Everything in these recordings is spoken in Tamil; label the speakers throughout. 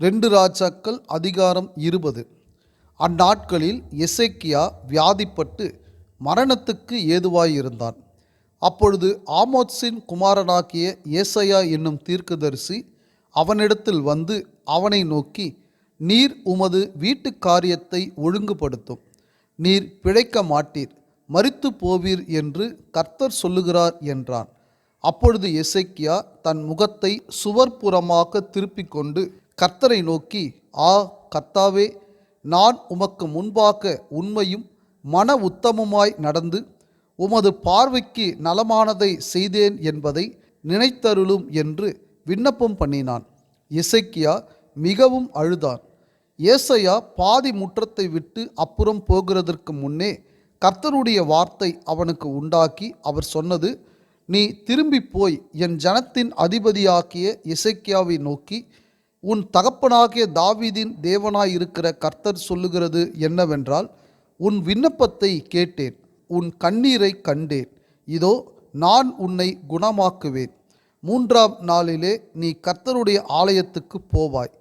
Speaker 1: ரெண்டு ராஜாக்கள் அதிகாரம் இருபது. அந்நாட்களில் எசேக்கியா வியாதிப்பட்டு மரணத்துக்கு ஏதுவாயிருந்தான். அப்பொழுது ஆமோத்ஸின் குமாரனாகிய ஏசையா என்னும் தீர்க்கதரிசி அவனிடத்தில் வந்து அவனை நோக்கி நீர் உமது வீட்டு காரியத்தை ஒழுங்குபடுத்தும். நீர் பிழைக்க மாட்டீர். மறித்து போவீர் என்று கர்த்தர் சொல்லுகிறார் என்றான். அப்பொழுது எசைக்கியா தன் முகத்தை சுவர்ப்புறமாக திருப்பிக் கொண்டு கர்த்தரை நோக்கி ஆ கர்த்தாவே நான் உமக்கு முன்பாக உண்மையும் மன உத்தமுமாய் நடந்து உமது பார்வைக்கு நலமானதை செய்தேன் என்பதை நினைத்தருளும் என்று விண்ணப்பம் பண்ணினான். இசைக்கியா மிகவும் அழுதான். ஏசையா பாதி முற்றத்தை விட்டு அப்புறம் போகிறதற்கு முன்னே கர்த்தருடைய வார்த்தை அவனுக்கு உண்டாக்கி அவர் சொன்னது நீ திரும்பி போய் என் ஜனத்தின் அதிபதியாக்கிய இசைக்கியாவை நோக்கி உன் தகப்பனாகிய தாவீதின் தேவனாயிருக்கிற கர்த்தர் சொல்லுகிறது என்னவென்றால் உன் விண்ணப்பத்தை கேட்டேன் உன் கண்ணீரை கண்டேன். இதோ நான் உன்னை குணமாக்குவேன். மூன்றாம் நாளிலே நீ கர்த்தருடைய ஆலயத்துக்கு போவாய்.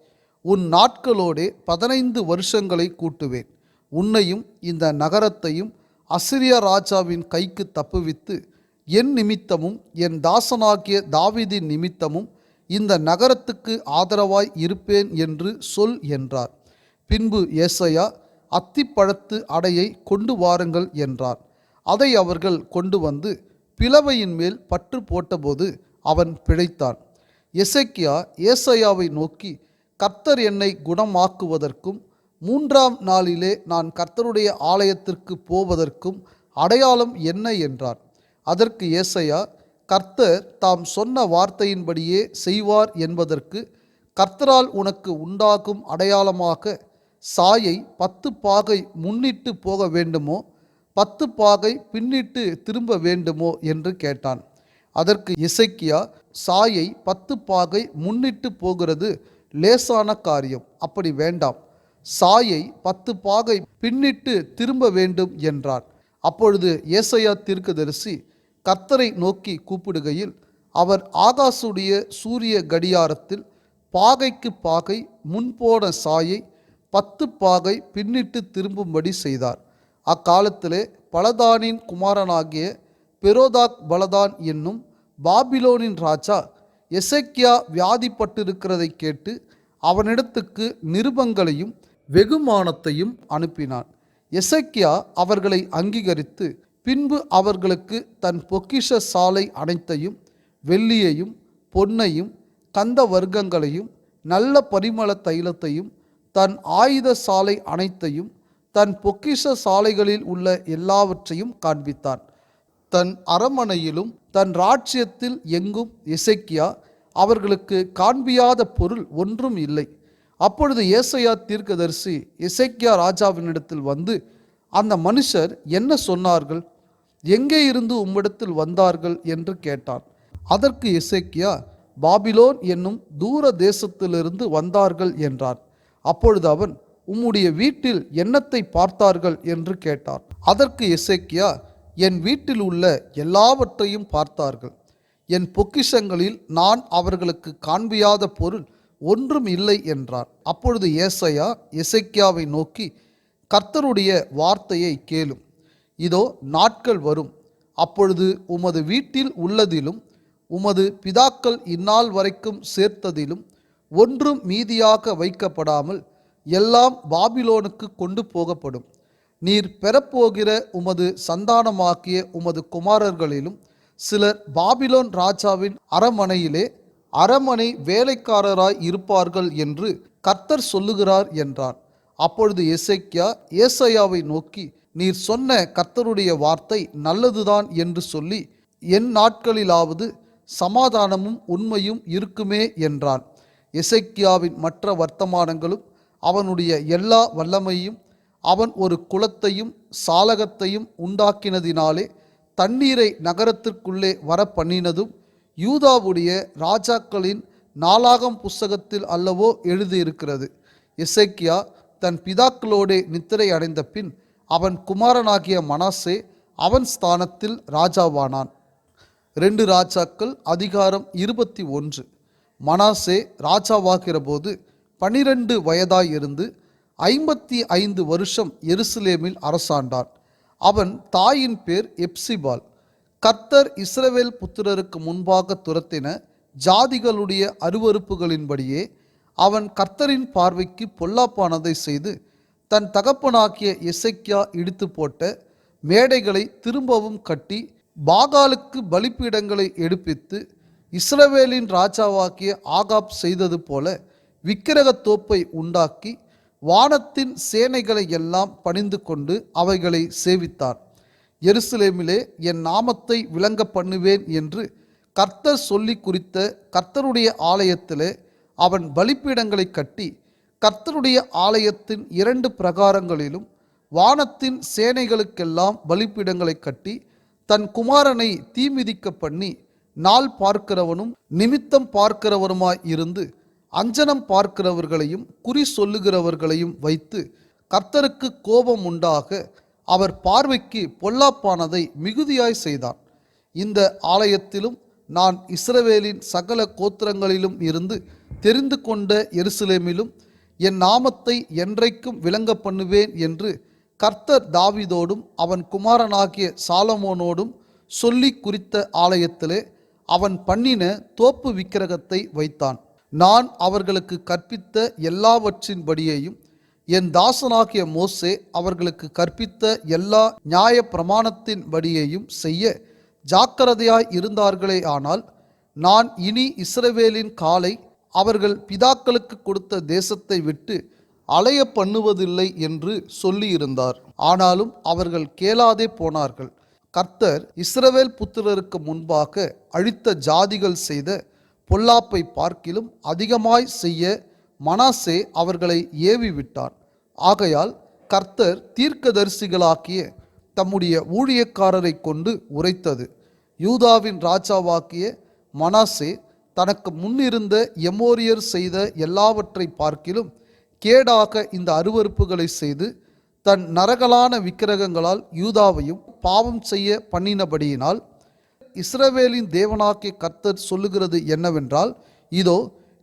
Speaker 1: உன் நாட்களோடே பதினைந்து வருஷங்களை கூட்டுவேன். உன்னையும் இந்த நகரத்தையும் அசிரிய ராஜாவின் கைக்கு தப்புவித்து என் நிமித்தமும் என் தாசனாகிய தாவிதின் நிமித்தமும் இந்த நகரத்துக்கு ஆதரவாய் இருப்பேன் என்று சொல் என்றார். பின்பு ஏசையா அத்திப்பழத்து அடையை கொண்டு வாருங்கள் என்றார். அதை அவர்கள் கொண்டு வந்து பிளவையின் மேல் பற்று போட்டபோது அவன் பிழைத்தான். எசக்கியா ஏசையாவை நோக்கி கர்த்தர் என்னை குணமாக்குவதற்கும் மூன்றாம் நாளிலே நான் கர்த்தருடைய ஆலயத்திற்கு போவதற்கும் அடையாளம் என்ன? என்றார். அதற்கு ஏசையா கர்த்தர் தாம் சொன்ன வார்த்தையின்படியே செய்வார் என்பதற்கு கர்த்தரால் உனக்கு உண்டாகும் அடையாளமாக சாயை பத்து பாகை முன்னிட்டு போக வேண்டுமோ பத்து பாகை பின்னிட்டு திரும்ப வேண்டுமோ என்று கேட்டான். அதற்கு இசைக்கியா சாயை பத்து பாகை முன்னிட்டு போகிறது லேசான காரியம் அப்படி வேண்டாம். சாயை பத்து பாகை பின்னிட்டு திரும்ப வேண்டும் என்றான் அப்பொழுது ஏசையா தீர்க்கதரிசி கர்த்தரை நோக்கி கூப்பிடுகையில் அவர் ஆகாசுடைய சூரிய கடியாரத்தில் பாகைக்கு பாகை முன்போன சாயை பத்து பாகை பின்னிட்டு திரும்பும்படி செய்தார். அக்காலத்திலே பலதானின் குமாரனாகிய பெரோதாக் பலதான் என்னும் பாபிலோனின் ராஜா எசக்கியா வியாதிப்பட்டிருக்கிறதை கேட்டு அவனிடத்துக்கு நிருபங்களையும் வெகுமானத்தையும் அனுப்பினான். எசக்கியா அவர்களை அங்கீகரித்து பின்பு அவர்களுக்கு தன் பொக்கிஷ சாலை அனைத்தையும் வெள்ளியையும் பொன்னையும் கந்த வர்க்கங்களையும் நல்ல பரிமள தைலத்தையும் தன் ஆயுத சாலை அனைத்தையும் தன் பொக்கிஷ சாலைகளில் உள்ள எல்லாவற்றையும் காண்பித்தான். தன் அரமனையிலும் தன் ராஜ்யத்தில் எங்கும் இசைக்கியா அவர்களுக்கு காண்பியாத பொருள் ஒன்றும் இல்லை. அப்பொழுது ஏசையா தீர்க்கதரிசி இசைக்கியா ராஜாவினிடத்தில் வந்து அந்த மனுஷர் என்ன சொன்னார்கள்? எங்கே இருந்து உம்மிடத்தில் வந்தார்கள்? என்று கேட்டான். அதற்கு இசைக்கியா பாபிலோன் என்னும் தூர தேசத்திலிருந்து வந்தார்கள் என்றார் அப்பொழுது அவன் உம்முடைய வீட்டில் என்னத்தை பார்த்தார்கள்? என்று கேட்டான். அதற்கு இசைக்கியா என் வீட்டில் உள்ள எல்லாவற்றையும் பார்த்தார்கள். என் பொக்கிஷங்களில் நான் அவர்களுக்கு காண்பியாத பொருள் ஒன்றும் இல்லை என்றான். அப்பொழுது ஏசையா இசைக்கியாவை நோக்கி கர்த்தருடைய வார்த்தையை கேளும். இதோ நாட்கள் வரும். அப்பொழுது உமது வீட்டில் உள்ளதிலும் உமது பிதாக்கள் இந்நாள் வரைக்கும் சேர்த்ததிலும் ஒன்றும் மீதியாக வைக்கப்படாமல் எல்லாம் பாபிலோனுக்கு கொண்டு போகப்படும். நீர் பெறப்போகிற உமது சந்தானமாக்கிய உமது குமாரர்களிலும் சிலர் பாபிலோன் ராஜாவின் அரமனையிலே அரமனை வேலைக்காரராய் இருப்பார்கள் என்று கர்த்தர் சொல்லுகிறார் என்றான். அப்பொழுது எசைக்கியா ஏசையாவை நோக்கி நீர் சொன்ன கர்த்தருடைய வார்த்தை நல்லதுதான் என்று சொல்லி என் நாட்களிலாவது சமாதானமும் உண்மையும் இருக்குமே என்றான். எசைக்கியாவின் மற்ற வர்த்தமானங்களும் அவனுடைய எல்லா வல்லமையும் அவன் ஒரு குளத்தையும் சாலகத்தையும் உண்டாக்கினதினாலே தண்ணீரை நகரத்திற்குள்ளே வர பண்ணினதும் யூதாவுடைய ராஜாக்களின் நாளாகம் புஸ்தகத்தில் அல்லவோ எழுதியிருக்கிறது. இசைக்கியா தன் பிதாக்களோடே நித்திரை அடைந்த பின் அவன் குமாரனாகிய மனாசே அவன் ஸ்தானத்தில் ராஜாவானான். ரெண்டு ராஜாக்கள் அதிகாரம் இருபத்தி ஒன்று. மனாசே ராஜாவாகிற போது பனிரெண்டு வயதாயிருந்து ஐம்பத்தி ஐந்து வருஷம் எருசலேமில் அரசாண்டான். அவன் தாயின் பேர் எப்சிபால். கர்த்தர் இஸ்ரவேல் புத்திரருக்கு முன்பாக துரத்தின ஜாதிகளுடைய அருவருப்புகளின்படியே அவன் கர்த்தரின் பார்வைக்கு பொல்லாப்பானதை செய்து தன் தகப்பனாகிய எசைக்கியா இடித்து போட்ட மேடைகளை திரும்பவும் கட்டி பாகாலுக்கு பலிப்பீடங்களை எடுப்பித்து இஸ்ரவேலின் ராஜாவாகிய ஆகாப் செய்தது போல விக்கிரகத் தோப்பை உண்டாக்கி வானத்தின் சேனைகளை எல்லாம் பணிந்து கொண்டு அவைகளை சேவித்தான் எருசலேமிலே என் நாமத்தை விளங்க பண்ணுவேன் என்று கர்த்தர் சொல்லி குறித்த கர்த்தருடைய ஆலயத்திலே அவன் பலிப்பீடங்களை கட்டி கர்த்தருடைய ஆலயத்தின் இரண்டு பிரகாரங்களிலும் வானத்தின் சேனைகளுக்கெல்லாம் பலிப்பீடங்களை கட்டி தன் குமாரனை தீமிதிக்க பண்ணி நாள் பார்க்கிறவனும் நிமித்தம் பார்க்கிறவருமாய் இருந்து அஞ்சனம் பார்க்கிறவர்களையும் குறி சொல்லுகிறவர்களையும் வைத்து கர்த்தருக்கு கோபம் உண்டாக அவர் பார்வைக்கு பொல்லாப்பானதை மிகுதியாய் செய்தான். இந்த ஆலயத்திலும் நான் இஸ்ரவேலின் சகல கோத்திரங்களிலும் இருந்து தெரிந்து கொண்ட எருசலேமிலும் என் நாமத்தை என்றைக்கும் விளங்க பண்ணுவேன் என்று கர்த்தர் தாவிதோடும் அவன் குமாரனாகிய சாலமோனோடும் சொல்லி குறித்த ஆலயத்திலே அவன் பண்ணின தோப்பு விக்கிரகத்தை வைத்தான். நான் அவர்களுக்கு கற்பித்த எல்லாவற்றின்படியையும் என் தாசனாகிய மோசே அவர்களுக்கு கற்பித்த எல்லா நியாய பிரமாணத்தின்படியையும் செய்ய ஜாக்கிரதையாய் இருந்தார்களே ஆனால் நான் இனி இஸ்ரவேலின் காலை அவர்கள் பிதாக்களுக்கு கொடுத்த தேசத்தை விட்டு அலைய பண்ணுவதில்லை என்று சொல்லியிருந்தார். ஆனாலும் அவர்கள் கேளாதே போனார்கள். கர்த்தர் இஸ்ரவேல் புத்திரருக்கு முன்பாக அழித்த ஜாதிகள் செய்த பொல்லாப்பை பார்க்கிலும் அதிகமாய் செய்ய மனாசே அவர்களை ஏவி விட்டான் ஆகையால் கர்த்தர் தீர்க்கதரிசிகளாக்கிய தம்முடைய ஊழியக்காரரை கொண்டு உரைத்தது. யூதாவின் ராஜாவாக்கிய மனாசே தனக்கு முன்னிருந்த எமோரியர் செய்த எல்லாவற்றை பார்க்கிலும் கேடாக இந்த அருவறுப்புகளை செய்து தன் நரகலான விக்கிரகங்களால் யூதாவையும் பாவம் செய்ய பண்ணினபடியினால் இஸ்ரவேலின் தேவனாக்கிய கர்த்தர் சொல்லுகிறது என்னவென்றால் இதோ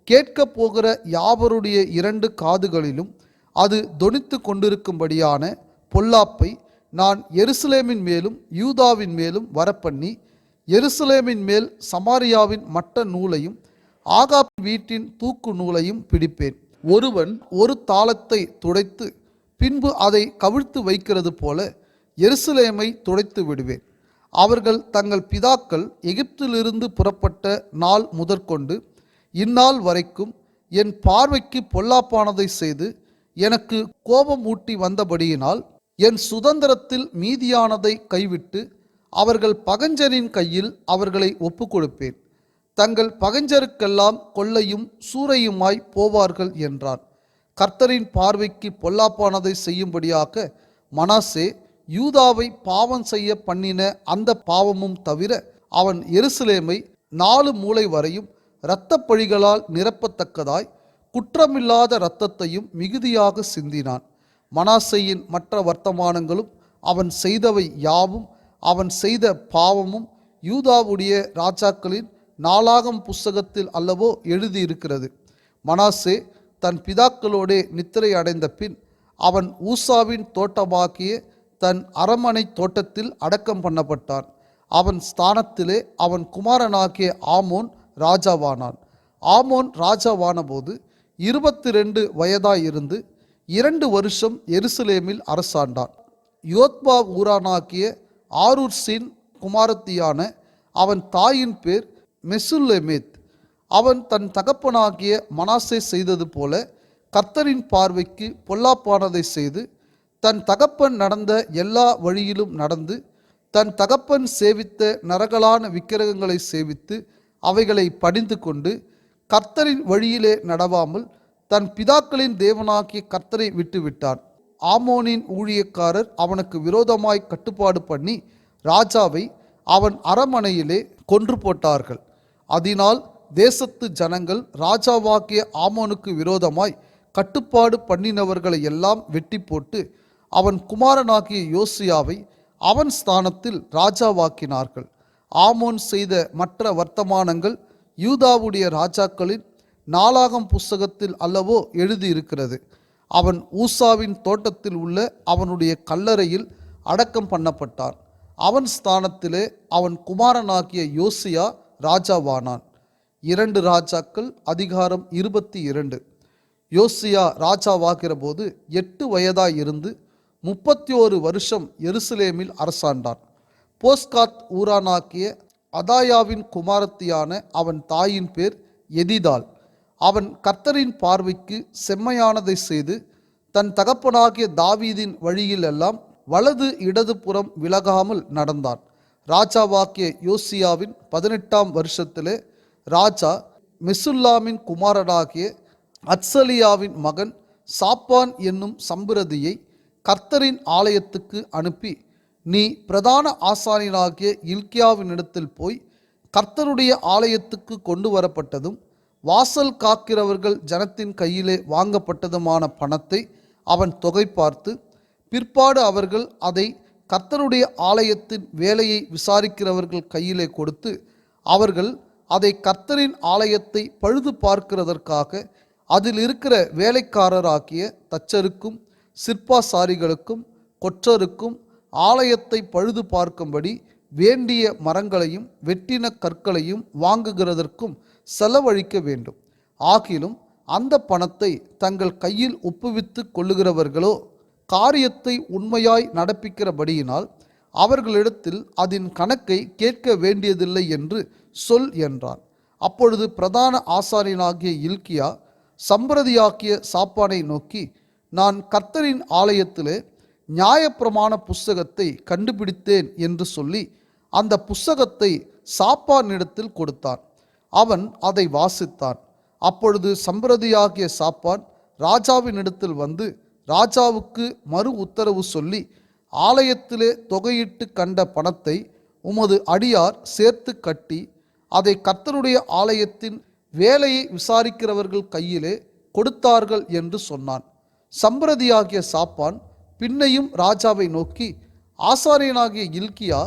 Speaker 1: கேட்கப் போகிற யாவருடைய இரண்டு காதுகளிலும் அது தொனித்து கொண்டிருக்கும்படியான பொல்லாப்பை நான் எருசலேமின் மேலும் யூதாவின் மேலும் வரப்பண்ணி எருசலேமின் மேல் சமாரியாவின் மட்ட நூலையும் ஆகாப் வீட்டின் தூக்கு நூலையும் பிடிப்பேன். ஒருவன் ஒரு தாளத்தை துடைத்து பின்பு அதை கவிழ்த்து வைக்கிறது போல எருசலேமை துடைத்து விடுவேன். அவர்கள் தங்கள் பிதாக்கள் எகிப்திலிருந்து புறப்பட்ட நாள் முதற்கொண்டு இந்நாள் வரைக்கும் என் பார்வைக்கு பொல்லாப்பானதை செய்து எனக்கு கோபமூட்டி வந்தபடியினால் என் சுதந்திரத்தில் மீதியானதை கைவிட்டு அவர்கள் பகஞ்சரின் கையில் அவர்களை ஒப்புக்கொடுப்பேன். தங்கள் பகஞ்சருக்கெல்லாம் கொள்ளையும் சூறையுமாய் போவார்கள் என்றான். கர்த்தரின் பார்வைக்கு பொல்லாப்பானதை செய்யும்படியாக மனாசே யூதாவை பாவம் செய்ய பண்ணின அந்த பாவமும் தவிர அவன் எருசலேமை நாலு மூலை வரையும் இரத்த பழிகளால் நிரப்பத்தக்கதாய் குற்றமில்லாத இரத்தத்தையும் மிகுதியாக சிந்தினான். மனாசையின் மற்ற வர்த்தமானங்களும் அவன் செய்தவை யாவும் அவன் செய்த பாவமும் யூதாவுடைய ராஜாக்களின் நாளாகம் புஸ்தகத்தில் அல்லவோ எழுதியிருக்கிறது. மனாசே தன் பிதாக்களோடே நித்திரை அடைந்த பின் அவன் ஊசாவின் தோட்டமாக்கிய தன் அரமனை தோட்டத்தில் அடக்கம் பண்ணப்பட்டான். அவன் ஸ்தானத்திலே அவன் குமாரனாகிய ஆமோன் ராஜாவானான். ஆமோன் ராஜாவானபோது இருபத்தி ரெண்டு வயதாயிருந்து இரண்டு வருஷம் எருசலேமில் அரசாண்டான். யோத்பா ஊரானாகிய ஆரூர்சின் குமாரத்தியான அவன் தாயின் பேர் மெசுல்லெமேத். அவன் தன் தகப்பனாகிய மனாசே செய்தது போல கர்த்தரின் பார்வைக்கு பொல்லாப்பானதை செய்து தன் தகப்பன் நடந்த எல்லா வழியிலும் நடந்து தன் தகப்பன் சேவித்த நரகலான விக்கிரகங்களை சேவித்து அவைகளை பணிந்து கொண்டு கர்த்தரின் வழியிலே நடவாமல் தன் பிதாக்களின் தேவனாகிய கர்த்தரை விட்டுவிட்டான். ஆமோனின் ஊழியக்காரர் அவனுக்கு விரோதமாய் கட்டுப்பாடு பண்ணி ராஜாவை அவன் அரமனையிலே கொன்று போட்டார்கள். அதனால் தேசத்து ஜனங்கள் ராஜாவாகிய ஆமோனுக்கு விரோதமாய் கட்டுப்பாடு பண்ணினவர்களை எல்லாம் வெட்டி போட்டு அவன் குமாரனாகிய யோசியாவை அவன் ஸ்தானத்தில் ராஜாவாக்கினார்கள். ஆமோன் செய்த மற்ற வர்த்தமானங்கள் யூதாவுடைய ராஜாக்களின் நாளாகம் புஸ்தகத்தில் அல்லவோ எழுதியிருக்கிறது. அவன் ஊசாவின் தோட்டத்தில் உள்ள அவனுடைய கல்லறையில் அடக்கம் பண்ணப்பட்டான். அவன் ஸ்தானத்திலே அவன் குமாரனாகிய யோசியா ராஜாவானான். இரண்டு ராஜாக்கள் அதிகாரம் இருபத்தி இரண்டு. யோசியா ராஜாவாகிற போது எட்டு வயதாயிருந்து முப்பத்தி ஓரு வருஷம் எருசலேமில் அரசாண்டான். போஸ்காத் ஊரானாக்கிய அதாயாவின் குமாரத்தியான அவன் தாயின் பேர் எதிதாள். அவன் கர்த்தரின் பார்வைக்கு செம்மையானதை செய்து தன் தகப்பனாகிய தாவீதின் வழியிலெல்லாம் வலது இடது புறம் விலகாமல் நடந்தான். ராஜாவாக்கிய யோசியாவின் பதினெட்டாம் வருஷத்திலே ராஜா மெசுல்லாமின் குமாரனாகிய அத்சலியாவின் மகன் சாப்பான் என்னும் சம்பிரதியை கர்த்தரின் ஆலயத்துக்கு அனுப்பி நீ பிரதான ஆசாரியனாகிய இல்கியாவினிடத்தில் போய் கர்த்தருடைய ஆலயத்துக்கு கொண்டு வரப்பட்டதும் வாசல் காக்கிறவர்கள் ஜனத்தின் கையிலே வாங்கப்பட்டதுமான பணத்தை அவன் தொகை பார்த்து பிற்பாடு அவர்கள் அதை கர்த்தருடைய ஆலயத்தின் வேலையை விசாரிக்கிறவர்கள் கையிலே கொடுத்து அவர்கள் அதை கர்த்தரின் ஆலயத்தை பழுது பார்க்கிறதற்காக அதில் இருக்கிற வேலைக்காரராகிய தச்சருக்கும் சிற்பாசாரிகளுக்கும் கொற்றருக்கும் ஆலயத்தை பழுது பார்க்கும்படி வேண்டிய மரங்களையும் வெட்டின கற்களையும் வாங்குகிறதற்கும் செலவழிக்க வேண்டும். ஆகிலும் அந்த பணத்தை தங்கள் கையில் ஒப்புவித்து கொள்ளுகிறவர்களோ காரியத்தை உண்மையாய் நடப்பிக்கிறபடியினால் அவர்களிடத்தில் அதன் கணக்கை கேட்க வேண்டியதில்லை என்று சொல் என்றான். அப்பொழுது பிரதான ஆசாரியனாகிய இல்கியா சம்பிரதியாக்கிய சாப்பானை நோக்கி நான் கர்த்தரின் ஆலயத்திலே நியாயப்பிரமாண புஸ்தகத்தை கண்டுபிடித்தேன் என்று சொல்லி அந்த புஸ்தகத்தை சாப்பானிடத்தில் கொடுத்தான். அவன் அதை வாசித்தான். அப்பொழுது சம்பிரதியாகிய சாப்பான் ராஜாவினிடத்தில் வந்து ராஜாவுக்கு மறு உத்தரவு சொல்லி ஆலயத்திலே தொகையிட்டு கண்ட பணத்தை உமது அடியார் சேர்த்து கட்டி அதை கர்த்தருடைய ஆலயத்தின் வேலையை விசாரிக்கிறவர்கள் கையிலே கொடுத்தார்கள் என்று சொன்னான். சம்பிரதியாகிய சாப்பான் பின்னையும் ராஜாவை நோக்கி ஆசாரியனாகிய இல்கியா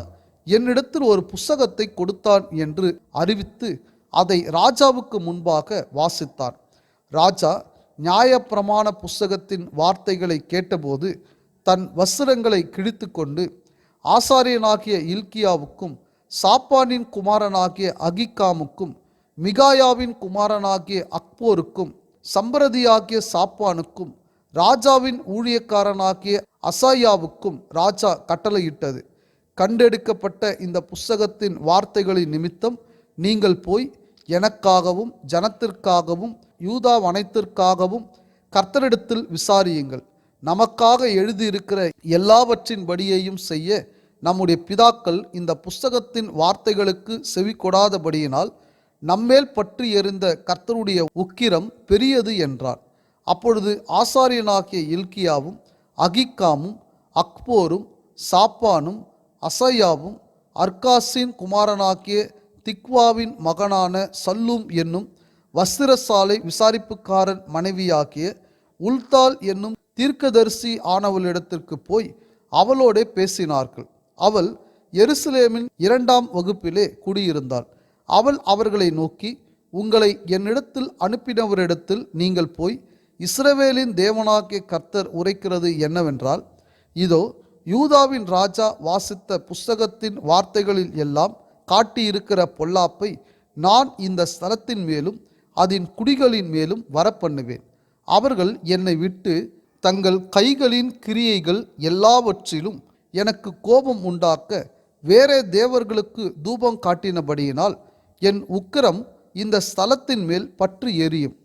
Speaker 1: என்னிடத்தில் ஒரு புஸ்தகத்தை கொடுத்தான் என்று அறிவித்து அதை ராஜாவுக்கு முன்பாக வாசித்தார். ராஜா நியாயப்பிரமாண புஸ்தகத்தின் வார்த்தைகளை கேட்டபோது தன் வஸ்திரங்களை கிழித்து கொண்டு ஆசாரியனாகிய இல்கியாவுக்கும் சாப்பானின் குமாரனாகிய அகிகாமுக்கும் மிகாயாவின் குமாரனாகிய அக்போருக்கும் சம்பிரதியாகிய சாப்பானுக்கும் ராஜாவின் ஊழியக்காரனாகிய அசாயாவுக்கும் ராஜா கட்டளையிட்டது. கண்டெடுக்கப்பட்ட இந்த புஸ்தகத்தின் வார்த்தைகளின் நிமித்தம் நீங்கள் போய் எனக்காகவும் ஜனத்திற்காகவும் யூதா வனத்திற்காகவும் கர்த்தரிடத்தில் விசாரியுங்கள். நமக்காக எழுதியிருக்கிற எல்லாவற்றின்படியையும் செய்ய நம்முடைய பிதாக்கள் இந்த புஸ்தகத்தின் வார்த்தைகளுக்கு செவி கொடாதபடியினால் நம்மேல் பற்றி எறிந்த கர்த்தருடைய உக்கிரம் பெரியது என்றார். அப்பொழுது ஆசாரியனாகிய இல்கியாவும் அகிக்காமும் அக்போரும் சாப்பானும் அசையாவும் அர்காசின் குமாரனாகிய திக்வாவின் மகனான சல்லூம் என்னும் வஸ்திரசாலை விசாரிப்புக்காரன் மனைவியாகிய உல்தால் என்னும் தீர்க்கதரிசி ஆனவளிடத்திற்கு போய் அவளோடே பேசினார்கள். அவள் எருசலேமின் இரண்டாம் வகுப்பிலே குடியிருந்தாள். அவள் அவர்களை நோக்கி உங்களை என்னிடத்தில் அனுப்பினவரிடத்தில் நீங்கள் போய் இஸ்ரவேலின் தேவனாகிய கர்த்தர் உரைக்கிறது என்னவென்றால் இதோ யூதாவின் ராஜா வாசித்த புஸ்தகத்தின் வார்த்தைகளில் எல்லாம் காட்டியிருக்கிற பொல்லாப்பை நான் இந்த ஸ்தலத்தின் மேலும் அதன் குடிகளின் மேலும் வரப்பண்ணுவேன். அவர்கள் என்னை விட்டு தங்கள் கைகளின் கிரியைகள் எல்லாவற்றிலும் எனக்கு கோபம் உண்டாக்க வேறே தேவர்களுக்கு தூபம் காட்டினபடியினால் என் உக்கிரம் இந்த ஸ்தலத்தின் மேல் பற்று எரியும்.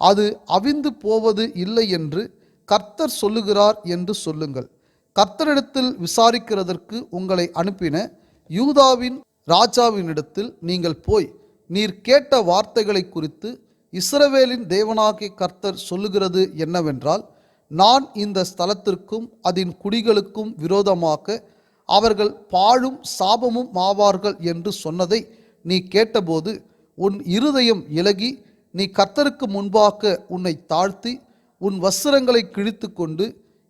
Speaker 1: அது அவிந்து போவது இல்லை என்று கர்த்தர் சொல்லுகிறார் என்று சொல்லுங்கள். கர்த்தரிடத்தில் விசாரிக்கிறதற்கு உங்களை அனுப்பின யூதாவின் ராஜாவினிடத்தில் நீங்கள் போய் நீர் கேட்ட வார்த்தைகளை குறித்து இஸ்ரவேலின் தேவனாகிய கர்த்தர் சொல்லுகிறது என்னவென்றால் நான் இந்த ஸ்தலத்திற்கும் அதன் குடிகளுக்கும் விரோதமாக அவர்கள் பாழும் சாபமும் ஆவார்கள் என்று சொன்னதை நீ கேட்டபோது உன் இருதயம் இலகி நீ கர்த்தருக்கு முன்பாக உன்னை தாழ்த்தி உன் வஸ்திரங்களை கிழித்து கொண்டு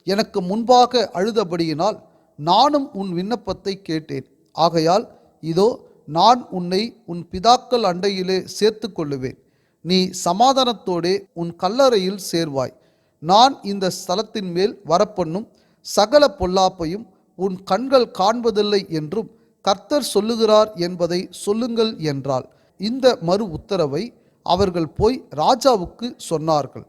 Speaker 1: எனக்கு முன்பாக அழுதபடியினால் நானும் உன் விண்ணப்பத்தை கேட்டேன். ஆகையால் இதோ நான் உன்னை உன் பிதாக்கள் அண்டையிலே சேர்த்து கொள்ளுவேன் நீ சமாதானத்தோடே உன் கல்லறையில் சேர்வாய். நான் இந்த ஸ்தலத்தின் மேல் வரப்பண்ணும் சகல பொல்லாப்பையும் உன் கண்கள் காண்பதில்லை என்றும் கர்த்தர் சொல்லுகிறார் என்பதை சொல்லுங்கள் என்றாள். இந்த மறு உத்தரவை அவர்கள் போய் ராஜாவுக்கு சொன்னார்கள்.